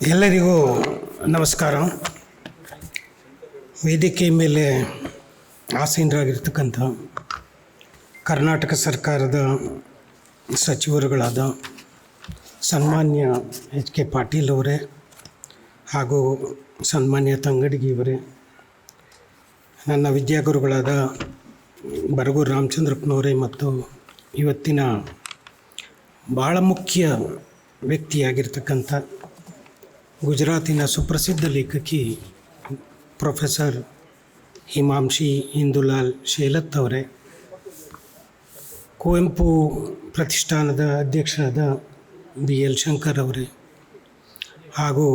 ಎಲ್ಲರಿಗೂ ನಮಸ್ಕಾರ. ವೇದಿಕೆ ಮೇಲೆ ಆಸೀನರಾಗಿರ್ತಕ್ಕಂಥ ಕರ್ನಾಟಕ ಸರ್ಕಾರದ ಸಚಿವರುಗಳಾದ ಸನ್ಮಾನ್ಯ ಎಚ್ ಕೆ ಪಾಟೀಲ್ ಅವರೇ ಹಾಗೂ ಸನ್ಮಾನ್ಯ ತಂಗಡಗಿಯವರೇ ನನ್ನ ವಿದ್ಯಾಗುರುಗಳಾದ ಬರಗೂರು ರಾಮಚಂದ್ರಪ್ಪನವರೇ ಮತ್ತು ಇವತ್ತಿನ ಭಾಳ ಮುಖ್ಯ ವ್ಯಕ್ತಿಯಾಗಿರ್ತಕ್ಕಂಥ ಗುಜರಾತಿನ ಸುಪ್ರಸಿದ್ಧ ಲೇಖಕಿ ಪ್ರೊಫೆಸರ್ ಹಿಮಾಂಶಿ ಇಂದುಲಾಲ್ ಶೇಲತ್ ಅವರೇ ಕುವೆಂಪು ಪ್ರತಿಷ್ಠಾನದ ಅಧ್ಯಕ್ಷರಾದ ಬಿ ಎಲ್ ಶಂಕರ್ ಅವರೇ ಹಾಗೂ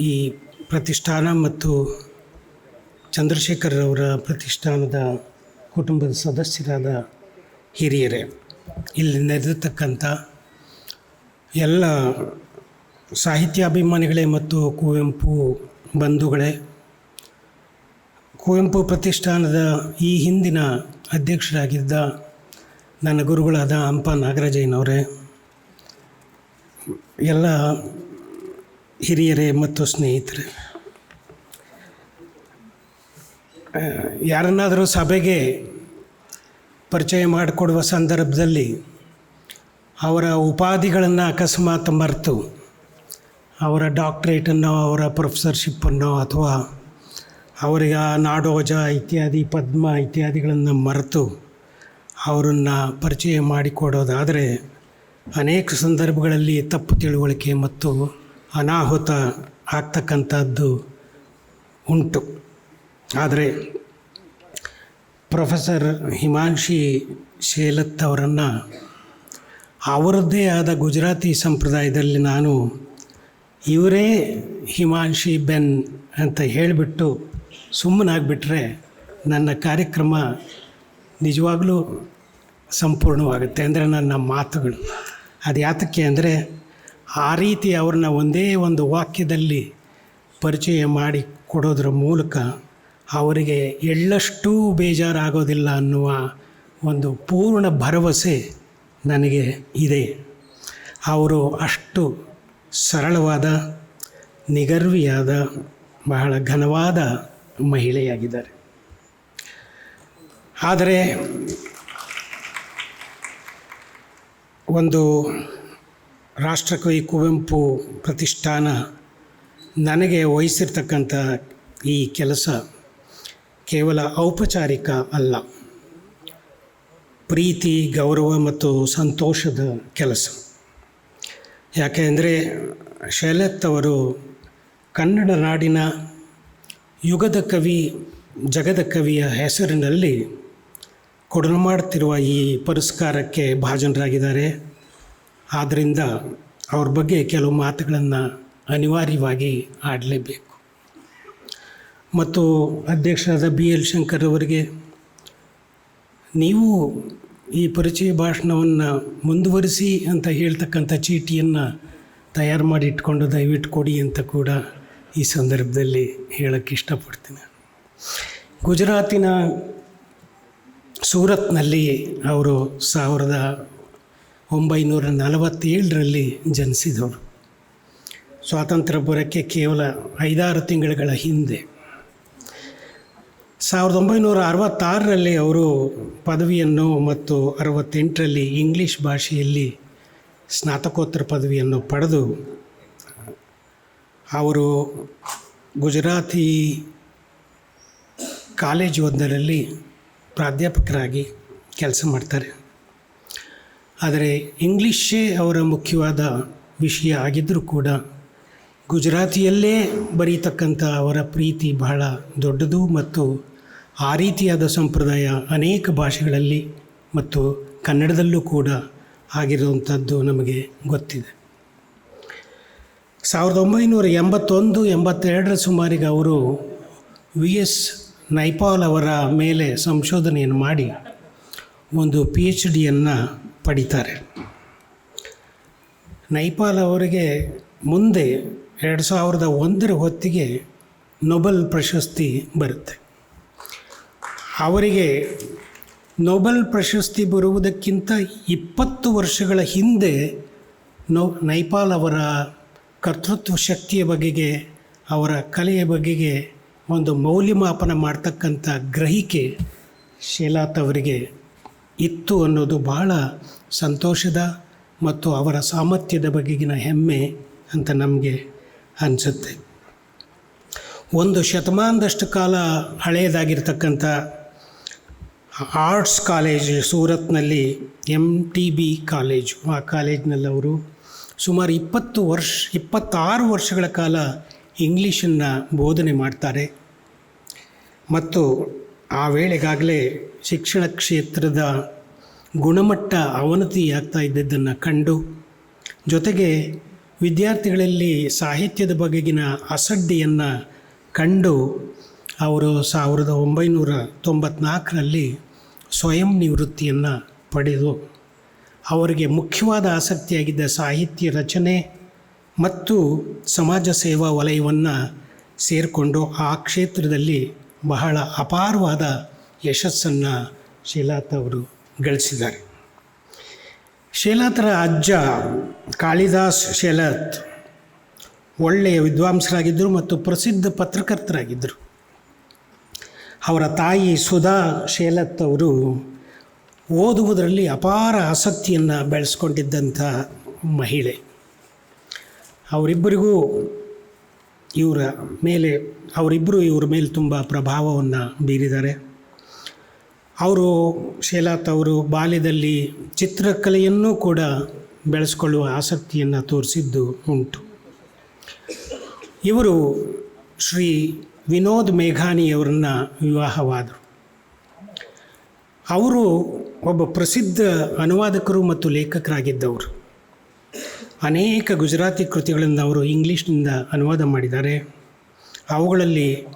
ಈ ಪ್ರತಿಷ್ಠಾನ ಮತ್ತು ಚಂದ್ರಶೇಖರ್ ಅವರ ಪ್ರತಿಷ್ಠಾನದ ಕುಟುಂಬದ ಸದಸ್ಯರಾದ ಹಿರಿಯರೇ. ಇಲ್ಲಿ ನೆರೆದಿರ್ತಕ್ಕಂಥ ಎಲ್ಲ ಸಾಹಿತ್ಯಾಭಿಮಾನಿಗಳೇ ಮತ್ತು ಕುವೆಂಪು ಬಂಧುಗಳೇ, ಕುವೆಂಪು ಪ್ರತಿಷ್ಠಾನದ ಈ ಹಿಂದಿನ ಅಧ್ಯಕ್ಷರಾಗಿದ್ದ ನನ್ನ ಗುರುಗಳಾದ ಹಂಪ ನಾಗರಾಜಯ್ಯನವರೇ, ಎಲ್ಲ ಹಿರಿಯರೇ ಮತ್ತು ಸ್ನೇಹಿತರೆ. ಯಾರನ್ನಾದರೂ ಸಭೆಗೆ ಪರಿಚಯ ಮಾಡಿಕೊಡುವ ಸಂದರ್ಭದಲ್ಲಿ ಅವರ ಉಪಾಧಿಗಳನ್ನು ಅಕಸ್ಮಾತ್ ಮರೆತು ಅವರ ಡಾಕ್ಟ್ರೇಟನ್ನು ಅವರ ಪ್ರೊಫೆಸರ್ಶಿಪ್ಪನ್ನು ಅಥವಾ ಅವರಿಗೆ ನಾಡೋಜ ಇತ್ಯಾದಿ, ಪದ್ಮ ಇತ್ಯಾದಿಗಳನ್ನು ಮರೆತು ಅವರನ್ನು ಪರಿಚಯ ಮಾಡಿಕೊಡೋದಾದರೆ ಅನೇಕ ಸಂದರ್ಭಗಳಲ್ಲಿ ತಪ್ಪು ತಿಳುವಳಿಕೆ ಮತ್ತು ಅನಾಹುತ ಆಗ್ತಕ್ಕಂಥದ್ದು ಉಂಟು. ಆದರೆ ಪ್ರೊಫೆಸರ್ ಹಿಮಾಂಶಿ ಶೇಲತ್ ಅವರನ್ನು ಅವರದ್ದೇ ಆದ ಗುಜರಾತಿ ಸಂಪ್ರದಾಯದಲ್ಲಿ ನಾನು ಇವರೇ ಹಿಮಾಂಶಿ ಬೆನ್ ಅಂತ ಹೇಳಿಬಿಟ್ಟು ಸುಮ್ಮನಾಗ್ಬಿಟ್ರೆ ನನ್ನ ಕಾರ್ಯಕ್ರಮ ನಿಜವಾಗಲೂ ಸಂಪೂರ್ಣವಾಗುತ್ತೆ ಅಂದರೆ ನನ್ನ ಮಾತುಗಳು. ಅದು ಯಾತಕ್ಕೆ ಅಂದರೆ ಆ ರೀತಿ ಅವ್ರನ್ನ ಒಂದೇ ಒಂದು ವಾಕ್ಯದಲ್ಲಿ ಪರಿಚಯ ಮಾಡಿ ಕೊಡೋದ್ರ ಮೂಲಕ ಅವರಿಗೆ ಎಳ್ಳಷ್ಟೂ ಬೇಜಾರಾಗೋದಿಲ್ಲ ಅನ್ನುವ ಒಂದು ಪೂರ್ಣ ಭರವಸೆ ನನಗೆ ಇದೆ. ಅವರು ಅಷ್ಟು ಸರಳವಾದ, ನಿಗರ್ವಿಯಾದ, ಬಹಳ ಘನವಾದ ಮಹಿಳೆಯಾಗಿದ್ದಾರೆ. ಆದರೆ ಒಂದು ರಾಷ್ಟ್ರಕವಿ ಕುವೆಂಪು ಪ್ರತಿಷ್ಠಾನ ನನಗೆ ವಹಿಸಿರ್ತಕ್ಕಂಥ ಈ ಕೆಲಸ ಕೇವಲ ಔಪಚಾರಿಕ ಅಲ್ಲ. ಪ್ರೀತಿ, ಗೌರವ ಮತ್ತು ಸಂತೋಷದ ಕೆಲಸ. ಯಾಕೆ ಅಂದರೆ ಶೈಲತ್ ಅವರು ಕನ್ನಡ ನಾಡಿನ ಯುಗದ ಕವಿ, ಜಗದ ಕವಿಯ ಹೆಸರಿನಲ್ಲಿ ಕೊಡಲು ಮಾಡುತ್ತಿರುವ ಈ ಪುರಸ್ಕಾರಕ್ಕೆ ಭಾಜನರಾಗಿದ್ದಾರೆ. ಆದ್ದರಿಂದ ಅವ್ರ ಬಗ್ಗೆ ಕೆಲವು ಮಾತುಗಳನ್ನು ಅನಿವಾರ್ಯವಾಗಿ ಆಡಲೇಬೇಕು. ಮತ್ತು ಅಧ್ಯಕ್ಷರಾದ ಬಿ ಎಲ್ ಶಂಕರ್ ಅವರಿಗೆ, ನೀವು ಈ ಪರಿಚಯ ಭಾಷಣವನ್ನು ಮುಂದುವರಿಸಿ ಅಂತ ಹೇಳ್ತಕ್ಕಂಥ ಚೀಟಿಯನ್ನು ತಯಾರು ಮಾಡಿ ಇಟ್ಕೊಂಡು ದಯವಿಟ್ಟು ಕೊಡಿ ಅಂತ ಕೂಡ ಈ ಸಂದರ್ಭದಲ್ಲಿ ಹೇಳೋಕ್ಕೆ ಇಷ್ಟಪಡ್ತೀನಿ. ಗುಜರಾತಿನ ಸೂರತ್ನಲ್ಲಿ ಅವರು ಸಾವಿರದ ಒಂಬೈನೂರ ನಲವತ್ತೇಳರಲ್ಲಿ ಜನಿಸಿದವರು. ಸ್ವಾತಂತ್ರ್ಯ ಬರೋಕ್ಕೆ ಕೇವಲ ಐದಾರು ತಿಂಗಳುಗಳ ಹಿಂದೆ. ಸಾವಿರದ ಒಂಬೈನೂರ ಅರವತ್ತಾರರಲ್ಲಿ ಅವರು ಪದವಿಯನ್ನು ಮತ್ತು ಅರವತ್ತೆಂಟರಲ್ಲಿ ಇಂಗ್ಲೀಷ್ ಭಾಷೆಯಲ್ಲಿ ಸ್ನಾತಕೋತ್ತರ ಪದವಿಯನ್ನು ಪಡೆದು, ಅವರು ಗುಜರಾತಿ ಕಾಲೇಜ್ ಒಂದರಲ್ಲಿ ಪ್ರಾಧ್ಯಾಪಕರಾಗಿ ಕೆಲಸ ಮಾಡ್ತಾರೆ. ಆದರೆ ಇಂಗ್ಲೀಷೇ ಅವರ ಮುಖ್ಯವಾದ ವಿಷಯ ಆಗಿದ್ದರೂ ಕೂಡ ಗುಜರಾತಿಯಲ್ಲೇ ಬರೀತಕ್ಕಂಥ ಅವರ ಪ್ರೀತಿ ಬಹಳ ದೊಡ್ಡದು ಮತ್ತು ಆ ರೀತಿಯಾದ ಸಂಪ್ರದಾಯ ಅನೇಕ ಭಾಷೆಗಳಲ್ಲಿ ಮತ್ತು ಕನ್ನಡದಲ್ಲೂ ಕೂಡ ಆಗಿರುವಂಥದ್ದು ನಮಗೆ ಗೊತ್ತಿದೆ. ಸಾವಿರದ ಒಂಬೈನೂರ ಎಂಬತ್ತೊಂದು, ಎಂಬತ್ತೆರಡರ ಸುಮಾರಿಗೆ ಅವರು ವಿ ಎಸ್ ನೈಪಾಲ್ ಅವರ ಮೇಲೆ ಸಂಶೋಧನೆಯನ್ನು ಮಾಡಿ ಒಂದು ಪಿ ಎಚ್ ಡಿಯನ್ನು ಪಡಿತಾರೆ. ನೈಪಾಲ್ ಅವರಿಗೆ ಮುಂದೆ ಎರಡು ಸಾವಿರದ ಒಂದರ ಹೊತ್ತಿಗೆ ನೊಬೆಲ್ ಪ್ರಶಸ್ತಿ ಬರುತ್ತೆ. ಅವರಿಗೆ ನೊಬೆಲ್ ಪ್ರಶಸ್ತಿ ಬರುವುದಕ್ಕಿಂತ ಇಪ್ಪತ್ತು ವರ್ಷಗಳ ಹಿಂದೆ ನೋ, ನೈಪಾಲ್ ಅವರ ಕರ್ತೃತ್ವ ಶಕ್ತಿಯ ಬಗೆಗೆ, ಅವರ ಕಲೆಯ ಬಗೆಗೆ ಒಂದು ಮೌಲ್ಯಮಾಪನ ಮಾಡ್ತಕ್ಕಂಥ ಗ್ರಹಿಕೆ ಶೀಲಾತ್ ಅವರಿಗೆ ಇತ್ತು ಅನ್ನೋದು ಬಹಳ ಸಂತೋಷದ ಮತ್ತು ಅವರ ಸಾಮರ್ಥ್ಯದ ಬಗೆಗಿನ ಹೆಮ್ಮೆ ಅಂತ ನಮಗೆ ಅನಿಸುತ್ತೆ. ಒಂದು ಶತಮಾನದಷ್ಟು ಕಾಲ ಹಳೆಯದಾಗಿರ್ತಕ್ಕಂಥ ಆರ್ಟ್ಸ್ ಕಾಲೇಜ್ ಸೂರತ್ನಲ್ಲಿ ಎಂ ಟಿ ಬಿ ಕಾಲೇಜು. ಆ ಕಾಲೇಜ್ನಲ್ಲಿ ಅವರು ಸುಮಾರು ಇಪ್ಪತ್ತು ವರ್ಷ, ಇಪ್ಪತ್ತಾರು ವರ್ಷಗಳ ಕಾಲ ಇಂಗ್ಲೀಷನ್ನು ಬೋಧನೆ ಮಾಡ್ತಾರೆ. ಮತ್ತು ಆ ವೇಳೆಗಾಗಲೇ ಶಿಕ್ಷಣ ಕ್ಷೇತ್ರದ ಗುಣಮಟ್ಟ ಅವನತಿ ಆಗ್ತಾ ಇದ್ದದ್ದನ್ನು ಕಂಡು, ಜೊತೆಗೆ ವಿದ್ಯಾರ್ಥಿಗಳಲ್ಲಿ ಸಾಹಿತ್ಯದ ಬಗೆಗಿನ ಅಸಡ್ಡಿಯನ್ನು ಕಂಡು ಅವರು ಸಾವಿರದ ಒಂಬೈನೂರ ತೊಂಬತ್ನಾಲ್ಕರಲ್ಲಿ ಸ್ವಯಂ ನಿವೃತ್ತಿಯನ್ನು ಪಡೆದು ಅವರಿಗೆ ಮುಖ್ಯವಾದ ಆಸಕ್ತಿಯಾಗಿದ್ದ ಸಾಹಿತ್ಯ ರಚನೆ ಮತ್ತು ಸಮಾಜ ಸೇವಾ ವಲಯವನ್ನು ಸೇರಿಕೊಂಡು ಆ ಕ್ಷೇತ್ರದಲ್ಲಿ ಬಹಳ ಅಪಾರವಾದ ಯಶಸ್ಸನ್ನು ಶೀಲಾತ್ ಅವರು ಗಳಿಸಿದ್ದಾರೆ. ಶೀಲಾತರ ಅಜ್ಜ ಕಾಳಿದಾಸ್ ಶೇಲಾತ್ ಒಳ್ಳೆಯ ವಿದ್ವಾಂಸರಾಗಿದ್ದರು ಮತ್ತು ಪ್ರಸಿದ್ಧ ಪತ್ರಕರ್ತರಾಗಿದ್ದರು. ಅವರ ತಾಯಿ ಸುಧಾ ಶೇಲತ್ ಅವರು ಓದುವುದರಲ್ಲಿ ಅಪಾರ ಆಸಕ್ತಿಯನ್ನು ಬೆಳೆಸ್ಕೊಂಡಿದ್ದಂಥ ಮಹಿಳೆ. ಅವರಿಬ್ಬರಿಗೂ ಇವರ ಮೇಲೆ ಅವರಿಬ್ಬರು ಇವ್ರ ಮೇಲೆ ತುಂಬ ಪ್ರಭಾವವನ್ನು ಬೀರಿದ್ದಾರೆ. ಅವರು ಶೇಲಾತ್ ಅವರು ಬಾಲ್ಯದಲ್ಲಿ ಚಿತ್ರಕಲೆಯನ್ನು ಕೂಡ ಬೆಳೆಸ್ಕೊಳ್ಳುವ ಆಸಕ್ತಿಯನ್ನು ತೋರಿಸಿದ್ದು ಉಂಟು. ಇವರು ಶ್ರೀ ವಿನೋದ್ ಮೇಘಾನಿಯವರನ್ನ ವಿವಾಹವಾದರು. ಅವರು ಒಬ್ಬ ಪ್ರಸಿದ್ಧ ಅನುವಾದಕರು ಮತ್ತು ಲೇಖಕರಾಗಿದ್ದವರು. ಅನೇಕ ಗುಜರಾತಿ ಕೃತಿಗಳನ್ನು ಅವರು ಇಂಗ್ಲೀಷ್ನಿಂದ ಅನುವಾದ ಮಾಡಿದ್ದಾರೆ. ಅವುಗಳಲ್ಲಿ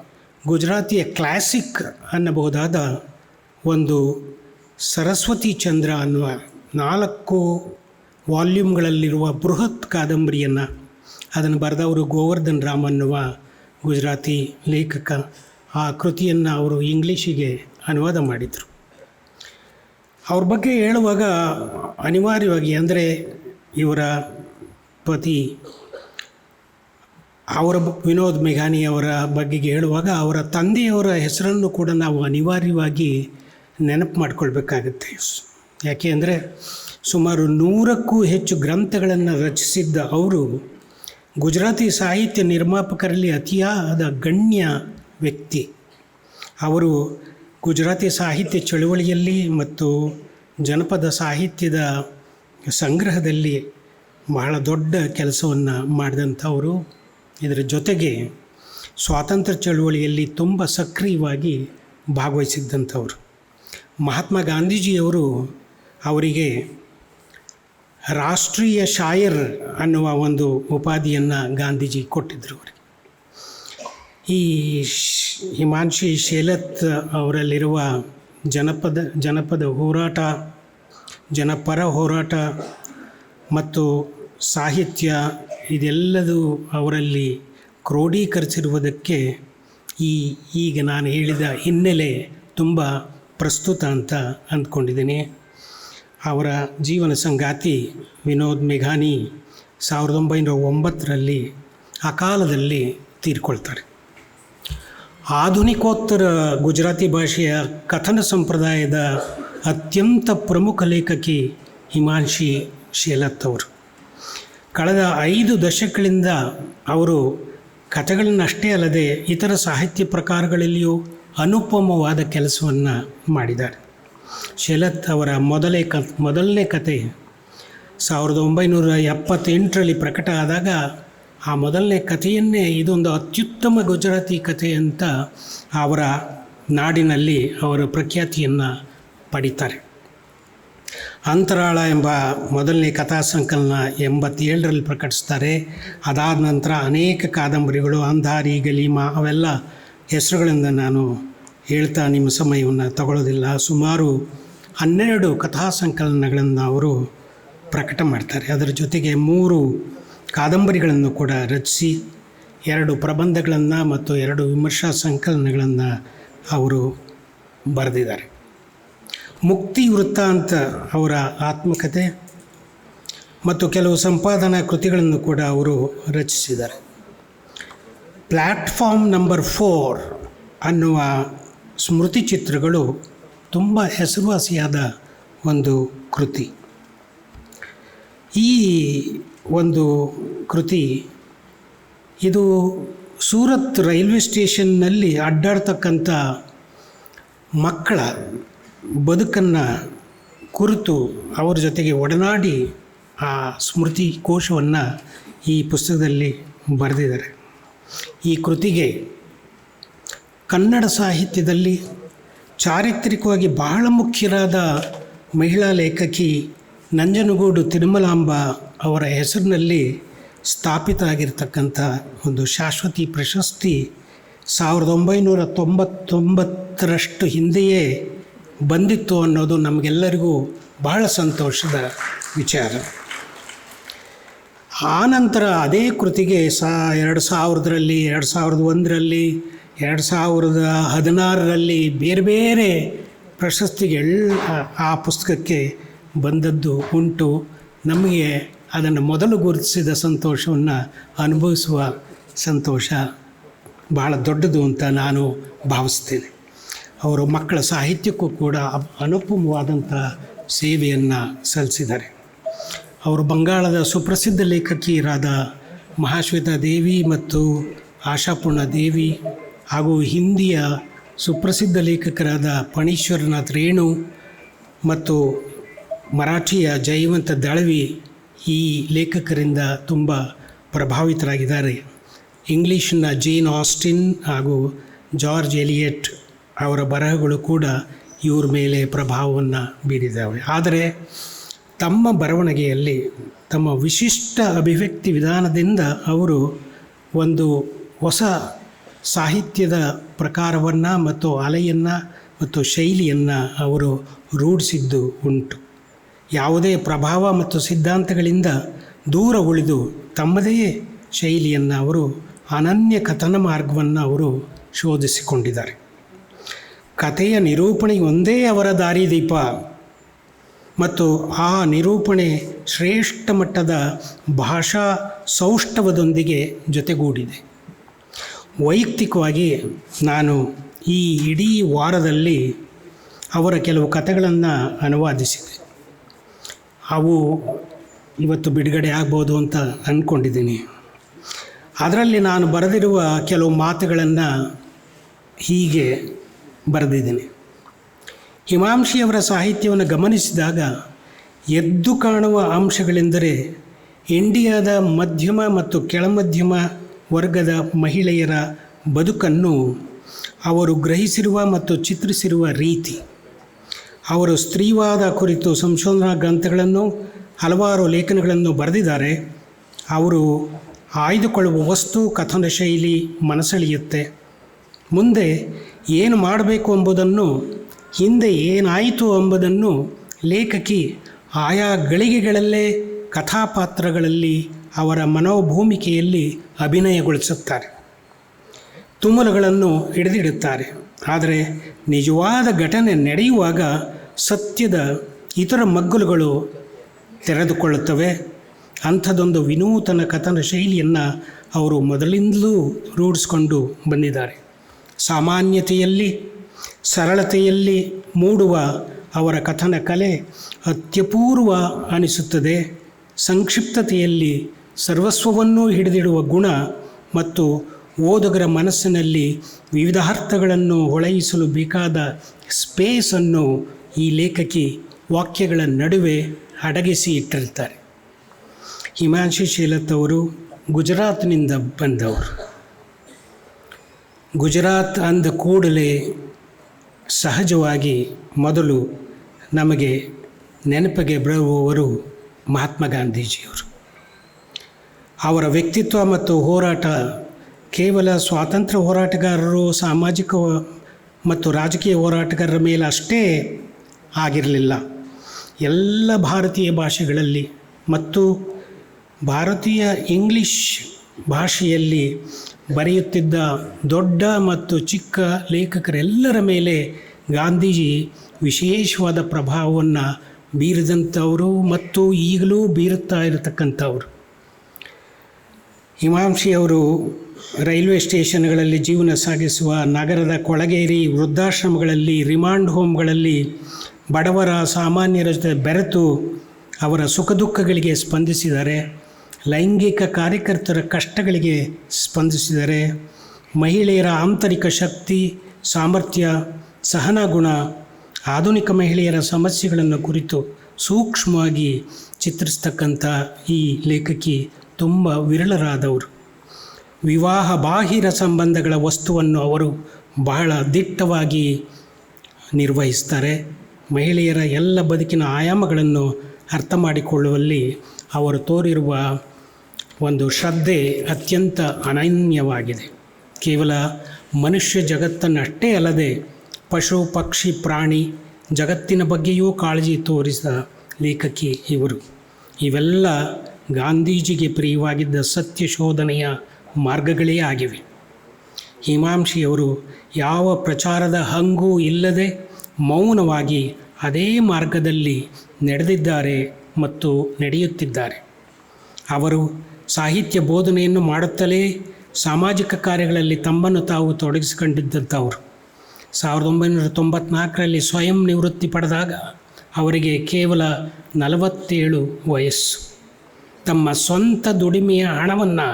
ಗುಜರಾತಿಯ ಕ್ಲಾಸಿಕ್ ಅನ್ನಬಹುದಾದ ಒಂದು ಸರಸ್ವತಿ ಚಂದ್ರ ಅನ್ನುವ ನಾಲ್ಕು ವಾಲ್ಯೂಮ್ಗಳಲ್ಲಿರುವ ಬೃಹತ್ ಕಾದಂಬರಿಯನ್ನು ಅದನ್ನು ಬರೆದವರು ಗೋವರ್ಧನ್ ರಾಮ್ ಅನ್ನುವ ಗುಜರಾತಿ ಲೇಖಕ. ಆ ಕೃತಿಯನ್ನು ಅವರು ಇಂಗ್ಲೀಷಿಗೆ ಅನುವಾದ ಮಾಡಿದರು. ಅವ್ರ ಬಗ್ಗೆ ಹೇಳುವಾಗ ಅನಿವಾರ್ಯವಾಗಿ ಅಂದರೆ ಇವರ ಪತಿ ಅವರ ವಿನೋದ್ ಮೇಘಾನಿ ಅವರ ಬಗ್ಗೆಗೆ ಹೇಳುವಾಗ ಅವರ ತಂದೆಯವರ ಹೆಸರನ್ನು ಕೂಡ ನಾವು ಅನಿವಾರ್ಯವಾಗಿ ನೆನಪು ಮಾಡಿಕೊಳ್ಬೇಕಾಗುತ್ತೆ. ಯಾಕೆ ಅಂದರೆ ಸುಮಾರು ನೂರಕ್ಕೂ ಹೆಚ್ಚು ಗ್ರಂಥಗಳನ್ನು ರಚಿಸಿದ್ದ ಅವರು ಗುಜರಾತಿ ಸಾಹಿತ್ಯ ನಿರ್ಮಾಪಕರಲ್ಲಿ ಅತಿಯಾದ ಗಣ್ಯ ವ್ಯಕ್ತಿ. ಅವರು ಗುಜರಾತಿ ಸಾಹಿತ್ಯ ಚಳುವಳಿಯಲ್ಲಿ ಮತ್ತು ಜನಪದ ಸಾಹಿತ್ಯದ ಸಂಗ್ರಹದಲ್ಲಿ ಬಹಳ ದೊಡ್ಡ ಕೆಲಸವನ್ನು ಮಾಡಿದಂಥವರು. ಇದರ ಜೊತೆಗೆ ಸ್ವಾತಂತ್ರ್ಯ ಚಳುವಳಿಯಲ್ಲಿ ತುಂಬ ಸಕ್ರಿಯವಾಗಿ ಭಾಗವಹಿಸಿದ್ದಂಥವ್ರು. ಮಹಾತ್ಮ ಗಾಂಧೀಜಿಯವರು ಅವರಿಗೆ ರಾಷ್ಟ್ರೀಯ ಶಾಯರ್ ಅನ್ನುವ ಒಂದು ಉಪಾಧಿಯನ್ನು ಗಾಂಧೀಜಿ ಕೊಟ್ಟಿದ್ದರು ಅವರಿಗೆ. ಈ ಹಿಮಾಂಶಿ ಶೇಲತ್ ಅವರಲ್ಲಿರುವ ಜನಪದ ಜನಪದ ಹೋರಾಟ, ಜನಪರ ಹೋರಾಟ ಮತ್ತು ಸಾಹಿತ್ಯ ಇದೆಲ್ಲದೂ ಅವರಲ್ಲಿ ಕ್ರೋಢೀಕರಿಸಿರುವುದಕ್ಕೆ ಈ ಈಗ ನಾನು ಹೇಳಿದ ಹಿನ್ನೆಲೆ ತುಂಬ ಪ್ರಸ್ತುತ ಅಂತ ಅಂದ್ಕೊಂಡಿದ್ದೀನಿ. ಅವರ ಜೀವನ ಸಂಗಾತಿ ವಿನೋದ್ ಮೇಘಾನಿ ಸಾವಿರದ ಒಂಬೈನೂರ ಒಂಬತ್ತರಲ್ಲಿ ಅಕಾಲದಲ್ಲಿ ತೀರ್ಕೊಳ್ತಾರೆ. ಆಧುನಿಕೋತ್ತರ ಗುಜರಾತಿ ಭಾಷೆಯ ಕಥನ ಸಂಪ್ರದಾಯದ ಅತ್ಯಂತ ಪ್ರಮುಖ ಲೇಖಕಿ ಹಿಮಾಂಶಿ ಶೇಲತ್ ಅವರು. ಕಳೆದ ಐದು ದಶಕಗಳಿಂದ ಅವರು ಕಥೆಗಳನ್ನಷ್ಟೇ ಅಲ್ಲದೆ ಇತರ ಸಾಹಿತ್ಯ ಪ್ರಕಾರಗಳಲ್ಲಿಯೂ ಅನುಪಮವಾದ ಕೆಲಸವನ್ನು ಮಾಡಿದ್ದಾರೆ. ಶೇಲತ್ ಅವರ ಮೊದಲೇ ಕ, ಮೊದಲನೇ ಕತೆ ಸಾವಿರದ ಒಂಬೈನೂರ ಎಪ್ಪತ್ತೆಂಟರಲ್ಲಿ ಪ್ರಕಟ ಆದಾಗ ಆ ಮೊದಲನೇ ಕಥೆಯನ್ನೇ ಇದೊಂದು ಅತ್ಯುತ್ತಮ ಗುಜರಾತಿ ಕಥೆ ಅಂತ ಅವರ ನಾಡಿನಲ್ಲಿ ಅವರ ಪ್ರಖ್ಯಾತಿಯನ್ನು ಪಡಿತಾರೆ. ಅಂತರಾಳ ಎಂಬ ಮೊದಲನೇ ಕಥಾ ಸಂಕಲನ ಎಂಬತ್ತೇಳರಲ್ಲಿ ಪ್ರಕಟಿಸ್ತಾರೆ. ಅದಾದ ನಂತರ ಅನೇಕ ಕಾದಂಬರಿಗಳು, ಅಂಧಾರಿ, ಗಲೀಮಾ ಅವೆಲ್ಲ ಹೆಸರುಗಳಿಂದ ನಾನು ಹೇಳ್ತಾ ನಿಮ್ಮ ಸಮಯವನ್ನು ತಗೊಳ್ಳೋದಿಲ್ಲ. ಸುಮಾರು ಹನ್ನೆರಡು ಕಥಾ ಸಂಕಲನಗಳನ್ನು ಅವರು ಪ್ರಕಟ ಮಾಡ್ತಾರೆ. ಅದರ ಜೊತೆಗೆ ಮೂರು ಕಾದಂಬರಿಗಳನ್ನು ಕೂಡ ರಚಿಸಿ, ಎರಡು ಪ್ರಬಂಧಗಳನ್ನು ಮತ್ತು ಎರಡು ವಿಮರ್ಶಾ ಸಂಕಲನಗಳನ್ನು ಅವರು ಬರೆದಿದ್ದಾರೆ. ಮುಕ್ತಿ ವೃತ್ತ ಅಂತ ಅವರ ಆತ್ಮಕತೆ ಮತ್ತು ಕೆಲವು ಸಂಪಾದನಾ ಕೃತಿಗಳನ್ನು ಕೂಡ ಅವರು ರಚಿಸಿದ್ದಾರೆ. ಪ್ಲ್ಯಾಟ್ಫಾರ್ಮ್ ನಂಬರ್ ಫೋರ್ ಅನ್ನುವ ಸ್ಮೃತಿ ಚಿತ್ರಗಳು ತುಂಬ ಹೆಸರುವಾಸಿಯಾದ ಒಂದು ಕೃತಿ. ಈ ಒಂದು ಕೃತಿ ಇದು ಸೂರತ್ ರೈಲ್ವೆ ಸ್ಟೇಷನ್ನಲ್ಲಿ ಅಡ್ಡಾಡ್ತಕ್ಕಂಥ ಮಕ್ಕಳ ಬದುಕನ್ನು ಕುರಿತು ಅವರ ಜೊತೆಗೆ ಒಡನಾಡಿ ಆ ಸ್ಮೃತಿ ಕೋಶವನ್ನು ಈ ಪುಸ್ತಕದಲ್ಲಿ ಬರೆದಿದ್ದಾರೆ. ಈ ಕೃತಿಗೆ ಕನ್ನಡ ಸಾಹಿತ್ಯದಲ್ಲಿ ಚಾರಿತ್ರಿಕವಾಗಿ ಬಹಳ ಮುಖ್ಯರಾದ ಮಹಿಳಾ ಲೇಖಕಿ ನಂಜನಗೂಡು ತಿರುಮಲಾಂಬ ಅವರ ಹೆಸರಿನಲ್ಲಿ ಸ್ಥಾಪಿತ ಆಗಿರ್ತಕ್ಕಂಥ ಒಂದು ಶಾಶ್ವತಿ ಪ್ರಶಸ್ತಿ ಸಾವಿರದ ಒಂಬೈನೂರ ತೊಂಬತ್ತೊಂಬತ್ತರಷ್ಟು ಹಿಂದೆಯೇ ಬಂದಿತ್ತು ಅನ್ನೋದು ನಮಗೆಲ್ಲರಿಗೂ ಬಹಳ ಸಂತೋಷದ ವಿಚಾರ. ಆನಂತರ ಅದೇ ಕೃತಿಗೆ ಸಾ, ಎರಡು ಸಾವಿರದರಲ್ಲಿ ಎರಡು ಸಾವಿರದ ಒಂದರಲ್ಲಿ ಎರಡು ಸಾವಿರದ ಹದಿನಾರರಲ್ಲಿ ಬೇರೆ ಬೇರೆ ಪ್ರಶಸ್ತಿಗಳು ಆ ಪುಸ್ತಕಕ್ಕೆ ಬಂದದ್ದು ಉಂಟು. ನಮಗೆ ಅದನ್ನು ಮೊದಲು ಗುರುತಿಸಿದ ಸಂತೋಷವನ್ನು ಅನುಭವಿಸುವ ಸಂತೋಷ ಭಾಳ ದೊಡ್ಡದು ಅಂತ ನಾನು ಭಾವಿಸ್ತೇನೆ. ಅವರು ಮಕ್ಕಳ ಸಾಹಿತ್ಯಕ್ಕೂ ಕೂಡ ಅನುಪಮವಾದಂಥ ಸೇವೆಯನ್ನು ಸಲ್ಲಿಸಿದ್ದಾರೆ. ಅವರು ಬಂಗಾಳದ ಸುಪ್ರಸಿದ್ಧ ಲೇಖಕಿಯರಾದ ಮಹಾಶ್ವೇತಾ ದೇವಿ ಮತ್ತು ಆಶಾಪೂರ್ಣ ದೇವಿ ಹಾಗೂ ಹಿಂದಿಯ ಸುಪ್ರಸಿದ್ಧ ಲೇಖಕರಾದ ಪಣೀಶ್ವರನಾಥ್ ರೇಣು ಮತ್ತು ಮರಾಠಿಯ ಜಯವಂತ ದಳವಿ ಈ ಲೇಖಕರಿಂದ ತುಂಬ ಪ್ರಭಾವಿತರಾಗಿದ್ದಾರೆ. ಇಂಗ್ಲೀಷ್ನ ಜೇನ್ ಆಸ್ಟಿನ್ ಹಾಗೂ ಜಾರ್ಜ್ ಎಲಿಯಟ್ ಅವರ ಬರಹಗಳು ಕೂಡ ಇವ್ರ ಮೇಲೆ ಪ್ರಭಾವವನ್ನು ಬೀರಿದ್ದಾವೆ. ಆದರೆ ತಮ್ಮ ಬರವಣಿಗೆಯಲ್ಲಿ, ತಮ್ಮ ವಿಶಿಷ್ಟ ಅಭಿವ್ಯಕ್ತಿ ವಿಧಾನದಿಂದ ಅವರು ಒಂದು ಹೊಸ ಸಾಹಿತ್ಯದ ಪ್ರಕಾರವನ್ನು ಮತ್ತು ಅಲೆಯನ್ನು ಮತ್ತು ಶೈಲಿಯನ್ನು ಅವರು ರೂಢಿಸಿದ್ದು ಉಂಟು. ಯಾವುದೇ ಪ್ರಭಾವ ಮತ್ತು ಸಿದ್ಧಾಂತಗಳಿಂದ ದೂರ ಉಳಿದು ತಮ್ಮದೇ ಶೈಲಿಯನ್ನು ಅವರು ಅನನ್ಯ ಕಥನ ಮಾರ್ಗವನ್ನು ಅವರು ಶೋಧಿಸಿಕೊಂಡಿದ್ದಾರೆ. ಕಥೆಯ ನಿರೂಪಣೆ ಒಂದೇ ಅವರ ದಾರಿದೀಪ ಮತ್ತು ಆ ನಿರೂಪಣೆ ಶ್ರೇಷ್ಠ ಮಟ್ಟದ ಭಾಷಾ ಸೌಷ್ಠವದೊಂದಿಗೆ ಜೊತೆಗೂಡಿದೆ. ವೈಯಕ್ತಿಕವಾಗಿ ನಾನು ಈ ಇಡೀ ವಾರದಲ್ಲಿ ಅವರ ಕೆಲವು ಕಥೆಗಳನ್ನು ಅನುವಾದಿಸಿದೆ ಅವು ಇವತ್ತು ಬಿಡುಗಡೆ ಆಗ್ಬೋದು ಅಂತ ಅಂದ್ಕೊಂಡಿದ್ದೀನಿ ಅದರಲ್ಲಿ ನಾನು ಬರೆದಿರುವ ಕೆಲವು ಮಾತುಗಳನ್ನು ಹೀಗೆ ಬರೆದಿದ್ದೀನಿ. ಹಿಮಾಂಶಿಯವರ ಸಾಹಿತ್ಯವನ್ನು ಗಮನಿಸಿದಾಗ ಎದ್ದು ಕಾಣುವ ಅಂಶಗಳೆಂದರೆ ಇಂಡಿಯಾದ ಮಧ್ಯಮ ಮತ್ತು ಕೆಳಮಧ್ಯಮ ವರ್ಗದ ಮಹಿಳೆಯರ ಬದುಕನ್ನು ಅವರು ಗ್ರಹಿಸಿರುವ ಮತ್ತು ಚಿತ್ರಿಸಿರುವ ರೀತಿ. ಅವರು ಸ್ತ್ರೀವಾದ ಕುರಿತು ಸಂಶೋಧನಾ ಗ್ರಂಥಗಳನ್ನು, ಹಲವಾರು ಲೇಖನಗಳನ್ನು ಬರೆದಿದ್ದಾರೆ. ಅವರು ಆಯ್ದುಕೊಳ್ಳುವ ವಸ್ತು, ಕಥನ ಶೈಲಿ ಮನಸೆಳೆಯುತ್ತೆ. ಮುಂದೆ ಏನು ಮಾಡಬೇಕು ಎಂಬುದನ್ನು, ಹಿಂದೆ ಏನಾಯಿತು ಎಂಬುದನ್ನು ಲೇಖಕಿ ಆಯಾ ಗಳಿಗೆಗಳಲ್ಲೇ ಕಥಾಪಾತ್ರಗಳಲ್ಲಿ ಅವರ ಮನೋಭೂಮಿಕೆಯಲ್ಲಿ ಅಭಿನಯಗೊಳಿಸುತ್ತಾರೆ. ತುಮಲುಗಳನ್ನು ಹಿಡಿದಿಡುತ್ತಾರೆ. ಆದರೆ ನಿಜವಾದ ಘಟನೆ ನಡೆಯುವಾಗ ಸತ್ಯದ ಇತರ ಮಗ್ಗುಲುಗಳು ತೆರೆದುಕೊಳ್ಳುತ್ತವೆ. ಅಂಥದೊಂದು ವಿನೂತನ ಕಥನ ಶೈಲಿಯನ್ನು ಅವರು ಮೊದಲಿಂದಲೂ ರೂಢಿಸ್ಕೊಂಡು ಬಂದಿದ್ದಾರೆ. ಸಾಮಾನ್ಯತೆಯಲ್ಲಿ, ಸರಳತೆಯಲ್ಲಿ ಮೂಡುವ ಅವರ ಕಥನ ಕಲೆ ಅತ್ಯಪೂರ್ವ ಅನಿಸುತ್ತದೆ. ಸಂಕ್ಷಿಪ್ತತೆಯಲ್ಲಿ ಸರ್ವಸ್ವವನ್ನೂ ಹಿಡಿದಿಡುವ ಗುಣ ಮತ್ತು ಓದುಗರ ಮನಸ್ಸಿನಲ್ಲಿ ವಿವಿಧ ಅರ್ಥಗಳನ್ನು ಹೊಳೆಯಿಸಲು ಬೇಕಾದ ಸ್ಪೇಸನ್ನು ಈ ಲೇಖಕಿ ವಾಕ್ಯಗಳ ನಡುವೆ ಅಡಗಿಸಿ ಇಟ್ಟಿರ್ತಾರೆ. ಹಿಮಾಂಶು ಶೀಲತ್ ಅವರು ಗುಜರಾತ್ನಿಂದ ಬಂದವರು. ಗುಜರಾತ್ ಅಂದ ಕೂಡಲೇ ಸಹಜವಾಗಿ ಮೊದಲು ನಮಗೆ ನೆನಪಿಗೆ ಬರುವವರು ಮಹಾತ್ಮ ಗಾಂಧೀಜಿಯವರು. ಅವರ ವ್ಯಕ್ತಿತ್ವ ಮತ್ತು ಹೋರಾಟ ಕೇವಲ ಸ್ವಾತಂತ್ರ್ಯ ಹೋರಾಟಗಾರರು, ಸಾಮಾಜಿಕ ಮತ್ತು ರಾಜಕೀಯ ಹೋರಾಟಗಾರರ ಮೇಲೆ ಅಷ್ಟೇ ಆಗಿರಲಿಲ್ಲ. ಎಲ್ಲ ಭಾರತೀಯ ಭಾಷೆಗಳಲ್ಲಿ ಮತ್ತು ಭಾರತೀಯ ಇಂಗ್ಲಿಷ್ ಭಾಷೆಯಲ್ಲಿ ಬರೆಯುತ್ತಿದ್ದ ದೊಡ್ಡ ಮತ್ತು ಚಿಕ್ಕ ಲೇಖಕರೆಲ್ಲರ ಮೇಲೆ ಗಾಂಧೀಜಿ ವಿಶೇಷವಾದ ಪ್ರಭಾವವನ್ನು ಬೀರಿದಂಥವರು ಮತ್ತು ಈಗಲೂ ಬೀರುತ್ತಾ ಇರತಕ್ಕಂಥವ್ರು. ಹಿಮಾಂಶಿಯವರು ರೈಲ್ವೆ ಸ್ಟೇಷನ್ಗಳಲ್ಲಿ ಜೀವನ ಸಾಗಿಸುವ ನಗರದ ಕೊಳಗೇರಿ ವೃದ್ಧಾಶ್ರಮಗಳಲ್ಲಿ, ರಿಮಾಂಡ್ ಹೋಮ್ಗಳಲ್ಲಿ ಬಡವರ ಸಾಮಾನ್ಯರ ಜೊತೆ ಬೆರೆತು ಅವರ ಸುಖ ದುಃಖಗಳಿಗೆ ಸ್ಪಂದಿಸಿದ್ದಾರೆ ಲೈಂಗಿಕ ಕಾರ್ಯಕರ್ತರ ಕಷ್ಟಗಳಿಗೆ ಸ್ಪಂದಿಸಿದ್ದಾರೆ ಮಹಿಳೆಯರ ಆಂತರಿಕ ಶಕ್ತಿ, ಸಾಮರ್ಥ್ಯ ಸಹನ ಗುಣ ಆಧುನಿಕ ಮಹಿಳೆಯರ ಸಮಸ್ಯೆಗಳನ್ನು ಕುರಿತು ಸೂಕ್ಷ್ಮವಾಗಿ ಚಿತ್ರಿಸ್ತಕ್ಕಂಥ ಈ ಲೇಖಕಿ ತುಂಬ ವಿರಳರಾದವರು. ವಿವಾಹ ಬಾಹಿರ ಸಂಬಂಧಗಳ ವಸ್ತುವನ್ನು ಅವರು ಬಹಳ ದಿಟ್ಟವಾಗಿ ನಿರ್ವಹಿಸ್ತಾರೆ. ಮಹಿಳೆಯರ ಎಲ್ಲ ಬದುಕಿನ ಆಯಾಮಗಳನ್ನು ಅರ್ಥ ಮಾಡಿಕೊಳ್ಳುವಲ್ಲಿ ಅವರು ತೋರಿರುವ ಒಂದು ಶ್ರದ್ಧೆ ಅತ್ಯಂತ ಅನನ್ಯವಾಗಿದೆ. ಕೇವಲ ಮನುಷ್ಯ ಜಗತ್ತನ್ನಷ್ಟೇ ಅಲ್ಲದೆ ಪಶು, ಪಕ್ಷಿ, ಪ್ರಾಣಿ ಜಗತ್ತಿನ ಬಗ್ಗೆಯೂ ಕಾಳಜಿ ತೋರಿಸಿದ ಲೇಖಕಿ ಇವರು. ಇವೆಲ್ಲ ಗಾಂಧೀಜಿಗೆ ಪ್ರಿಯವಾಗಿದ್ದ ಸತ್ಯ ಶೋಧನೆಯ ಮಾರ್ಗಗಳೇ ಆಗಿವೆ. ಹಿಮಾಂಶಿಯವರು ಯಾವ ಪ್ರಚಾರದ ಹಂಗೂ ಇಲ್ಲದೆ ಮೌನವಾಗಿ ಅದೇ ಮಾರ್ಗದಲ್ಲಿ ನಡೆದಿದ್ದಾರೆ ಮತ್ತು ನಡೆಯುತ್ತಿದ್ದಾರೆ. ಅವರು ಸಾಹಿತ್ಯ ಬೋಧನೆಯನ್ನು ಮಾಡುತ್ತಲೇ ಸಾಮಾಜಿಕ ಕಾರ್ಯಗಳಲ್ಲಿ ತಮ್ಮನ್ನು ತಾವು ತೊಡಗಿಸಿಕೊಂಡಿದ್ದಂಥವರು. ಸಾವಿರದ ಒಂಬೈನೂರ ತೊಂಬತ್ನಾಲ್ಕರಲ್ಲಿ ಸ್ವಯಂ ನಿವೃತ್ತಿ ಪಡೆದಾಗ ಅವರಿಗೆ ಕೇವಲ ನಲವತ್ತೇಳು ವಯಸ್ಸು. ತಮ್ಮ ಸ್ವಂತ ದುಡಿಮೆಯ ಹಣವನ್ನು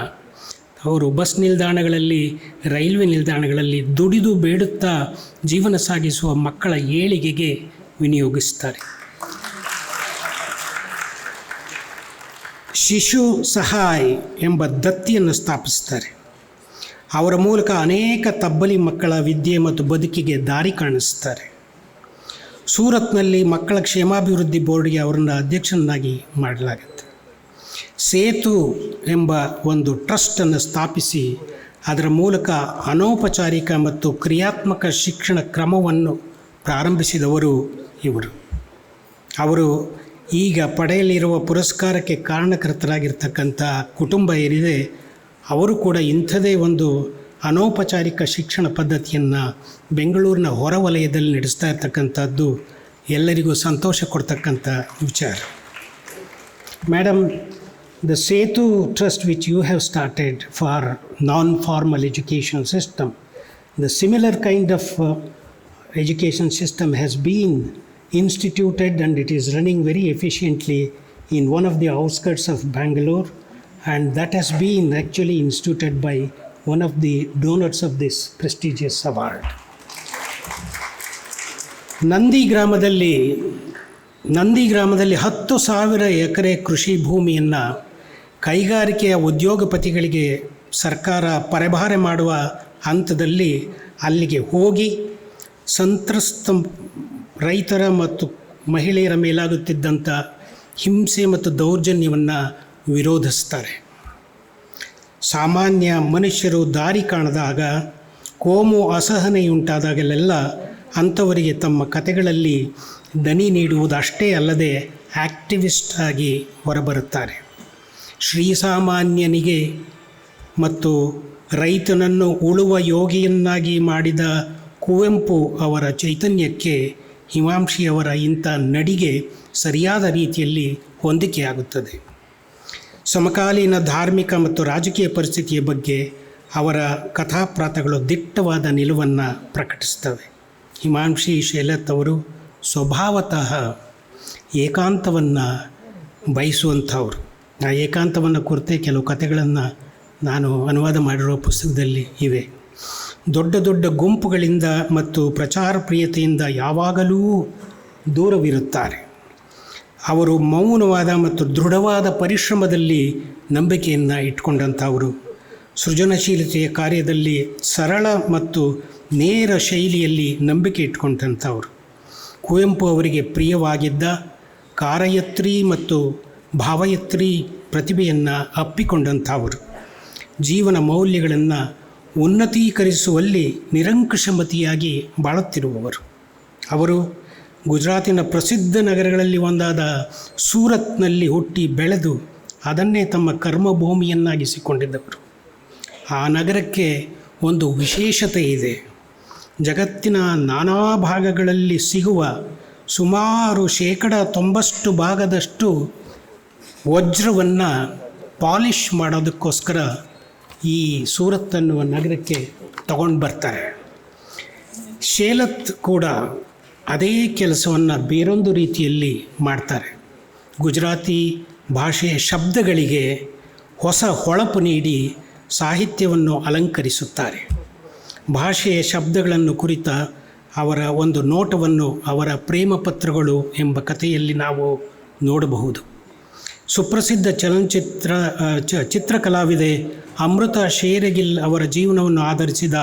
ಅವರು ಬಸ್ ನಿಲ್ದಾಣಗಳಲ್ಲಿ, ರೈಲ್ವೆ ನಿಲ್ದಾಣಗಳಲ್ಲಿ ದುಡಿದು ಬೇಡುತ್ತಾ ಜೀವನ ಸಾಗಿಸುವ ಮಕ್ಕಳ ಏಳಿಗೆಗೆ ವಿನಿಯೋಗಿಸ್ತಾರೆ. ಶಿಶು ಸಹಾಯ್ ಎಂಬ ದತ್ತಿಯನ್ನು ಸ್ಥಾಪಿಸ್ತಾರೆ. ಅವರ ಮೂಲಕ ಅನೇಕ ತಬ್ಬಲಿ ಮಕ್ಕಳ ವಿದ್ಯೆ ಮತ್ತು ಬದುಕಿಗೆ ದಾರಿ ಕಾಣಿಸ್ತಾರೆ. ಸೂರತ್ನಲ್ಲಿ ಮಕ್ಕಳ ಕ್ಷೇಮಾಭಿವೃದ್ಧಿ ಬೋರ್ಡ್ಗೆ ಅವರನ್ನು ಅಧ್ಯಕ್ಷನಾಗಿ ಮಾಡಲಾಗುತ್ತೆ. ಸೇತು ಎಂಬ ಒಂದು ಟ್ರಸ್ಟನ್ನು ಸ್ಥಾಪಿಸಿ ಅದರ ಮೂಲಕ ಅನೌಪಚಾರಿಕ ಮತ್ತು ಕ್ರಿಯಾತ್ಮಕ ಶಿಕ್ಷಣ ಕ್ರಮವನ್ನು ಪ್ರಾರಂಭಿಸಿದವರು ಇವರು. ಅವರು ಈಗ ಪಡೆಯಲಿರುವ ಪುರಸ್ಕಾರಕ್ಕೆ ಕಾರಣಕರ್ತರಾಗಿರ್ತಕ್ಕಂಥ ಕುಟುಂಬ ಏನಿದೆ, ಅವರು ಕೂಡ ಇಂಥದೇ ಒಂದು ಅನೌಪಚಾರಿಕ ಶಿಕ್ಷಣ ಪದ್ಧತಿಯನ್ನು ಬೆಂಗಳೂರಿನ ಹೊರವಲಯದಲ್ಲಿ ನಡೆಸ್ತಾ ಇರ್ತಕ್ಕಂಥದ್ದು ಎಲ್ಲರಿಗೂ ಸಂತೋಷ ಕೊಡ್ತಕ್ಕಂಥ ವಿಚಾರ. Madam the Setu Trust, which you have started for non-formal education system, the similar kind of uh, education system has been instituted and it is running very efficiently in one of the outskirts of Bangalore, and that has been actually instituted by one of the donors of this prestigious award. Nandi ಗ್ರಾಮದಲ್ಲಿ ನಂದಿ ಗ್ರಾಮದಲ್ಲಿ ಹತ್ತು ಸಾವಿರ ಎಕರೆ ಕೃಷಿ ಭೂಮಿಯನ್ನು ಕೈಗಾರಿಕೆಯ ಉದ್ಯೋಗಪತಿಗಳಿಗೆ ಸರ್ಕಾರ ಪರಭಾರೆ ಮಾಡುವ ಹಂತದಲ್ಲಿ ಅಲ್ಲಿಗೆ ಹೋಗಿ ಸಂತ್ರಸ್ತ ರೈತರ ಮತ್ತು ಮಹಿಳೆಯರ ಮೇಲಾಗುತ್ತಿದ್ದಂಥ ಹಿಂಸೆ ಮತ್ತು ದೌರ್ಜನ್ಯವನ್ನು ವಿರೋಧಿಸ್ತಾರೆ. ಸಾಮಾನ್ಯ ಮನುಷ್ಯರು ದಾರಿ ಕಾಣದಾಗ ಕೋಮು ಅಸಹನೆಯುಂಟಾದಾಗಲೆಲ್ಲ ಅಂಥವರಿಗೆ ತಮ್ಮ ಕತೆಗಳಲ್ಲಿ ದನಿ ನೀಡುವುದಷ್ಟೇ ಅಲ್ಲದೆ ಆಕ್ಟಿವಿಸ್ಟ್ ಆಗಿ ಹೊರಬರುತ್ತಾರೆ. ಶ್ರೀಸಾಮಾನ್ಯನಿಗೆ ಮತ್ತು ರೈತನನ್ನು ಉಳುವ ಯೋಗಿಯನ್ನಾಗಿ ಮಾಡಿದ ಕುವೆಂಪು ಅವರ ಚೈತನ್ಯಕ್ಕೆ ಹಿಮಾಂಶಿಯವರ ಇಂಥ ನಡಿಗೆ ಸರಿಯಾದ ರೀತಿಯಲ್ಲಿ ಹೊಂದಿಕೆಯಾಗುತ್ತದೆ. ಸಮಕಾಲೀನ ಧಾರ್ಮಿಕ ಮತ್ತು ರಾಜಕೀಯ ಪರಿಸ್ಥಿತಿಯ ಬಗ್ಗೆ ಅವರ ಕಥಾಪ್ರಾತಗಳು ದಿಟ್ಟವಾದ ನಿಲುವನ್ನು ಪ್ರಕಟಿಸ್ತವೆ ಹಿಮಾಂಶಿ ಶೈಲತ್ ಅವರು ಸ್ವಭಾವತಃ ಏಕಾಂತವನ್ನು ಬಯಸುವಂಥವ್ರು. ಏಕಾಂತವನ್ನು ಕುರಿತೇ ಕೆಲವು ಕಥೆಗಳನ್ನು ನಾನು ಅನುವಾದ ಮಾಡಿರೋ ಪುಸ್ತಕದಲ್ಲಿ ಇವೆ. ದೊಡ್ಡ ದೊಡ್ಡ ಗುಂಪುಗಳಿಂದ ಮತ್ತು ಪ್ರಚಾರ ಪ್ರಿಯತೆಯಿಂದ ಯಾವಾಗಲೂ ದೂರವಿರುತ್ತಾರೆ. ಅವರು ಮೌನವಾದ ಮತ್ತು ದೃಢವಾದ ಪರಿಶ್ರಮದಲ್ಲಿ ನಂಬಿಕೆಯನ್ನು ಇಟ್ಕೊಂಡಂಥವರು. ಸೃಜನಶೀಲತೆಯ ಕಾರ್ಯದಲ್ಲಿ ಸರಳ ಮತ್ತು ನೇರ ಶೈಲಿಯಲ್ಲಿ ನಂಬಿಕೆ ಇಟ್ಕೊಂಡಂಥವರು. ಕುವೆಂಪು ಅವರಿಗೆ ಪ್ರಿಯವಾಗಿದ್ದ ಕಾರಯತ್ರಿ ಮತ್ತು ಭಾವಯತ್ರಿ ಪ್ರತಿಭೆಯನ್ನು ಅಪ್ಪಿಕೊಂಡಂಥವರು. ಜೀವನ ಮೌಲ್ಯಗಳನ್ನು ಉನ್ನತೀಕರಿಸುವಲ್ಲಿ ನಿರಂಕುಶಮತಿಯಾಗಿ ಬಾಳುತ್ತಿರುವವರು. ಅವರು ಗುಜರಾತಿನ ಪ್ರಸಿದ್ಧ ನಗರಗಳಲ್ಲಿ ಒಂದಾದ ಸೂರತ್ನಲ್ಲಿ ಹುಟ್ಟಿ ಬೆಳೆದು ಅದನ್ನೇ ತಮ್ಮ ಕರ್ಮಭೂಮಿಯನ್ನಾಗಿಸಿಕೊಂಡಿದ್ದವರು. ಆ ನಗರಕ್ಕೆ ಒಂದು ವಿಶೇಷತೆ ಇದೆ. ಜಗತ್ತಿನ ನಾನಾ ಭಾಗಗಳಲ್ಲಿ ಸಿಗುವ ಸುಮಾರು ಶೇಕಡ ತೊಂಬಷ್ಟು ಭಾಗದಷ್ಟು ವಜ್ರವನ್ನು ಪಾಲಿಷ್ ಮಾಡೋದಕ್ಕೋಸ್ಕರ ಈ ಸೂರತ್ ಅನ್ನುವ ನಗರಕ್ಕೆ ತಗೊಂಡು ಬರ್ತಾರೆ. ಶೇಲತ್ ಕೂಡ ಅದೇ ಕೆಲಸವನ್ನು ಬೇರೊಂದು ರೀತಿಯಲ್ಲಿ ಮಾಡ್ತಾರೆ. ಗುಜರಾತಿ ಭಾಷೆಯ ಶಬ್ದಗಳಿಗೆ ಹೊಸ ಹೊಳಪು ನೀಡಿ ಸಾಹಿತ್ಯವನ್ನು ಅಲಂಕರಿಸುತ್ತಾರೆ. ಭಾಷೆಯ ಶಬ್ದಗಳನ್ನು ಕುರಿತ ಅವರ ಒಂದು ನೋಟವನ್ನು ಅವರ ಪ್ರೇಮ ಪತ್ರಗಳು ಎಂಬ ಕಥೆಯಲ್ಲಿ ನಾವು ನೋಡಬಹುದು. ಸುಪ್ರಸಿದ್ಧ ಚಲನಚಿತ್ರ ಚಿತ್ರಕಲಾವಿದೆ ಅಮೃತ ಶೇರಗಿಲ್ ಅವರ ಜೀವನವನ್ನು ಆಧರಿಸಿದ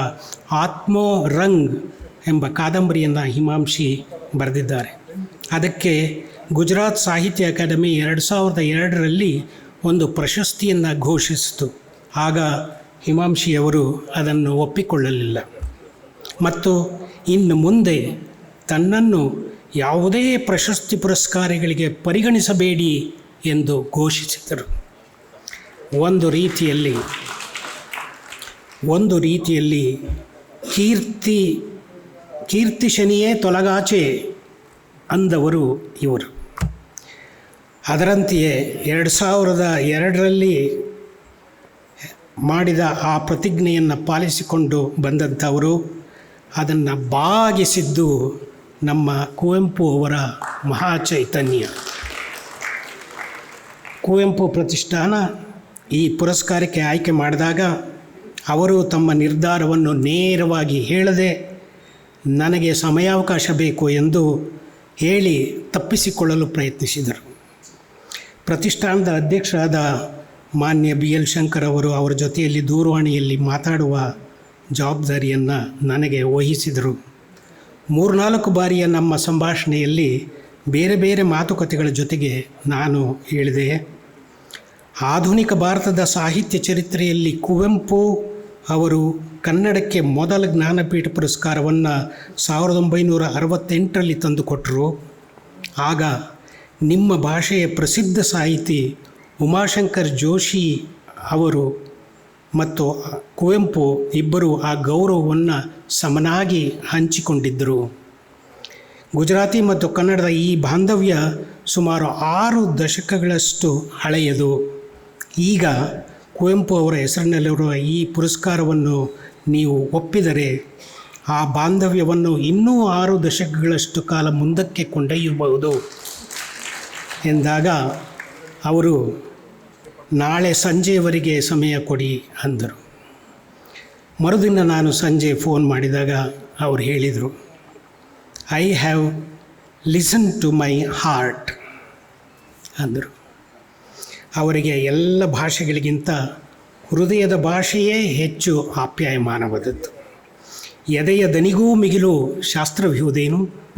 ಆತ್ಮೋ ರಂಗ್ ಎಂಬ ಕಾದಂಬರಿಯನ್ನು ಹಿಮಾಂಶಿ ಬರೆದಿದ್ದಾರೆ. ಅದಕ್ಕೆ ಗುಜರಾತ್ ಸಾಹಿತ್ಯ ಅಕಾಡೆಮಿ ಎರಡು ಸಾವಿರದ ಎರಡರಲ್ಲಿ ಒಂದು ಪ್ರಶಸ್ತಿಯನ್ನು ಘೋಷಿಸಿತು. ಆಗ ಹಿಮಾಂಶಿಯವರು ಅದನ್ನು ಒಪ್ಪಿಕೊಳ್ಳಲಿಲ್ಲ. ಮತ್ತು ಇನ್ನು ಮುಂದೆ ತನ್ನನ್ನು ಯಾವುದೇ ಪ್ರಶಸ್ತಿ ಪುರಸ್ಕಾರಗಳಿಗೆ ಪರಿಗಣಿಸಬೇಡಿ ಎಂದು ಘೋಷಿಸಿದರು. ಒಂದು ರೀತಿಯಲ್ಲಿ ಒಂದು ರೀತಿಯಲ್ಲಿ ಕೀರ್ತಿ ಕೀರ್ತಿ ಶನಿಯೇ ತೊಲಗಾಚೆ ಅಂದವರು ಇವರು. ಅದರಂತೆಯೇ ಎರಡು ಸಾವಿರದ ಎರಡರಲ್ಲಿ ಮಾಡಿದ ಆ ಪ್ರತಿಜ್ಞೆಯನ್ನು ಪಾಲಿಸಿಕೊಂಡು ಬಂದಂಥವರು, ಅದನ್ನು ಬಾಗಿಸಿದ್ದು ನಮ್ಮ ಕುವೆಂಪು ಅವರ ಮಹಾ ಚೈತನ್ಯ. ಕುವೆಂಪು ಪ್ರತಿಷ್ಠಾನ ಈ ಪುರಸ್ಕಾರಕ್ಕೆ ಆಯ್ಕೆ ಮಾಡಿದಾಗ ಅವರು ತಮ್ಮ ನಿರ್ಧಾರವನ್ನು ನೇರವಾಗಿ ಹೇಳದೆ, ನನಗೆ ಸಮಯಾವಕಾಶ ಬೇಕು ಎಂದು ಹೇಳಿ ತಪ್ಪಿಸಿಕೊಳ್ಳಲು ಪ್ರಯತ್ನಿಸಿದರು. ಪ್ರತಿಷ್ಠಾನದ ಅಧ್ಯಕ್ಷರಾದ ಮಾನ್ಯ ಬಿ. ಎಲ್. ಶಂಕರ್ ಅವರು ಅವರ ಜೊತೆಯಲ್ಲಿ ದೂರವಾಣಿಯಲ್ಲಿ ಮಾತಾಡುವ ಜವಾಬ್ದಾರಿಯನ್ನು ನನಗೆ ವಹಿಸಿದರು. ಮೂರ್ನಾಲ್ಕು ಬಾರಿಯ ನಮ್ಮ ಸಂಭಾಷಣೆಯಲ್ಲಿ ಬೇರೆ ಬೇರೆ ಮಾತುಕತೆಗಳ ಜೊತೆಗೆ ನಾನು ಹೇಳಿದೆ. ಆಧುನಿಕ ಭಾರತದ ಸಾಹಿತ್ಯ ಚರಿತ್ರೆಯಲ್ಲಿ ಕುವೆಂಪು ಅವರು ಕನ್ನಡಕ್ಕೆ ಮೊದಲ ಜ್ಞಾನಪೀಠ ಪುರಸ್ಕಾರವನ್ನು ಸಾವಿರದ ಒಂಬೈನೂರ ಅರವತ್ತೆಂಟರಲ್ಲಿ ತಂದುಕೊಟ್ಟರು ಆಗ ನಿಮ್ಮ ಭಾಷೆಯ ಪ್ರಸಿದ್ಧ ಸಾಹಿತಿ ಉಮಾಶಂಕರ್ ಜೋಶಿ ಅವರು ಮತ್ತು ಕುವೆಂಪು ಇಬ್ಬರು ಆ ಗೌರವವನ್ನು ಸಮನಾಗಿ ಹಂಚಿಕೊಂಡಿದ್ದರು. ಗುಜರಾತಿ ಮತ್ತು ಕನ್ನಡದ ಈ ಬಾಂಧವ್ಯ ಸುಮಾರು ಆರು ದಶಕಗಳಷ್ಟು ಹಳೆಯದು. ಈಗ ಕುವೆಂಪು ಅವರ ಹೆಸರಿನಲ್ಲಿರುವ ಈ ಪುರಸ್ಕಾರವನ್ನು ನೀವು ಒಪ್ಪಿದರೆ ಆ ಬಾಂಧವ್ಯವನ್ನು ಇನ್ನೂ ಆರು ದಶಕಗಳಷ್ಟು ಕಾಲ ಮುಂದಕ್ಕೆ ಕೊಂಡೊಯ್ಯಬಹುದು ಎಂದಾಗ ಅವರು, ನಾಳೆ ಸಂಜೆಯವರೆಗೆ ಸಮಯ ಕೊಡಿ ಅಂದರು. ಮರುದಿನ ನಾನು ಸಂಜೆ ಫೋನ್ ಮಾಡಿದಾಗ ಅವರು ಹೇಳಿದರು I have listen to my heart ಅಂದರು. ಅವರಿಗೆ ಎಲ್ಲ ಭಾಷೆಗಳಿಗಿಂತ ಹೃದಯದ ಭಾಷೆಯೇ ಹೆಚ್ಚು ಆಪ್ಯಾಯಮಾನವಾದದ್ದು ಎದೆಯ ದನಿಗೂ ಮಿಗಿಲು ಶಾಸ್ತ್ರವಿಹುದೇನು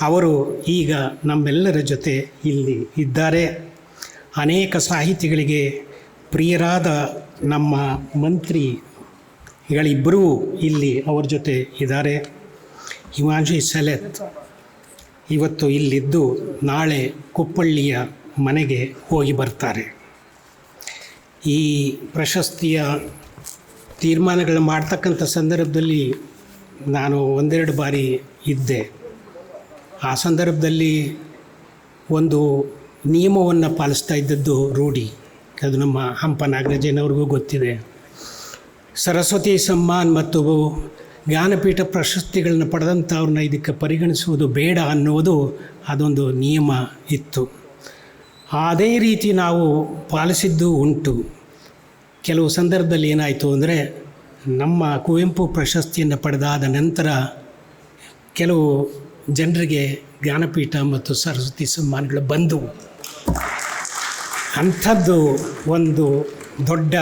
ಅವರು ಈಗ ನಮ್ಮೆಲ್ಲರ ಜೊತೆ ಇಲ್ಲಿ ಇದ್ದಾರೆ. ಅನೇಕ ಸಾಹಿತಿಗಳಿಗೆ ಪ್ರಿಯರಾದ ನಮ್ಮ ಮಂತ್ರಿಗಳಿಬ್ಬರೂ ಇಲ್ಲಿ ಅವರ ಜೊತೆ ಇದ್ದಾರೆ. ಹಿಮಾಂಶಿ ಸೆಲೆತ್ ಇವತ್ತು ಇಲ್ಲಿದ್ದು ನಾಳೆ ಕುಪ್ಪಳ್ಳಿಯ ಮನೆಗೆ ಹೋಗಿ ಬರ್ತಾರೆ. ಈ ಪ್ರಶಸ್ತಿಯ ತೀರ್ಮಾನಗಳು ಮಾಡ್ತಕ್ಕಂಥ ಸಂದರ್ಭದಲ್ಲಿ ನಾನು ಒಂದೆರಡು ಬಾರಿ ಇದ್ದೆ. ಆ ಸಂದರ್ಭದಲ್ಲಿ ಒಂದು ನಿಯಮವನ್ನು ಪಾಲಿಸ್ತಾ ಇದ್ದದ್ದು ರೂಢಿ. ಅದು ನಮ್ಮ ಹಂಪ ನಾಗರಾಜನವ್ರಿಗೂ ಗೊತ್ತಿದೆ. ಸರಸ್ವತಿ ಸಮ್ಮಾನ್ ಮತ್ತು ಜ್ಞಾನಪೀಠ ಪ್ರಶಸ್ತಿಗಳನ್ನ ಪಡೆದಂಥವ್ರನ್ನ ಇದಕ್ಕೆ ಪರಿಗಣಿಸುವುದು ಬೇಡ ಅನ್ನುವುದು ಅದೊಂದು ನಿಯಮ ಇತ್ತು. ಅದೇ ರೀತಿ ನಾವು ಪಾಲಿಸಿದ್ದು ಉಂಟು. ಕೆಲವು ಸಂದರ್ಭದಲ್ಲಿ ಏನಾಯಿತು ಅಂದರೆ ನಮ್ಮ ಕುವೆಂಪು ಪ್ರಶಸ್ತಿಯನ್ನು ಪಡೆದಾದ ನಂತರ ಕೆಲವು ಜನರಿಗೆ ಜ್ಞಾನಪೀಠ ಮತ್ತು ಸರಸ್ವತಿ ಸಮ್ಮಾನಗಳು ಬಂದವು. ಅಂಥದ್ದು ಒಂದು ದೊಡ್ಡ,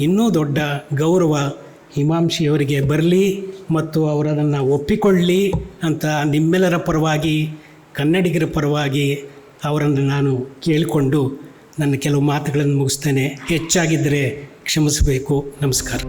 ಇನ್ನೂ ದೊಡ್ಡ ಗೌರವ ಹಿಮಾಂಶಿಯವರಿಗೆ ಬರಲಿ ಮತ್ತು ಅವರದನ್ನು ಒಪ್ಪಿಕೊಳ್ಳಿ ಅಂತ ನಿಮ್ಮೆಲ್ಲರ ಪರವಾಗಿ, ಕನ್ನಡಿಗರ ಪರವಾಗಿ ಅವರನ್ನು ನಾನು ಕೇಳಿಕೊಂಡು ನನ್ನ ಕೆಲವು ಮಾತುಗಳನ್ನು ಮುಗಿಸ್ತೇನೆ. ಹೆಚ್ಚಾಗಿದ್ದರೆ ಕ್ಷಮಿಸಬೇಕು. ನಮಸ್ಕಾರ.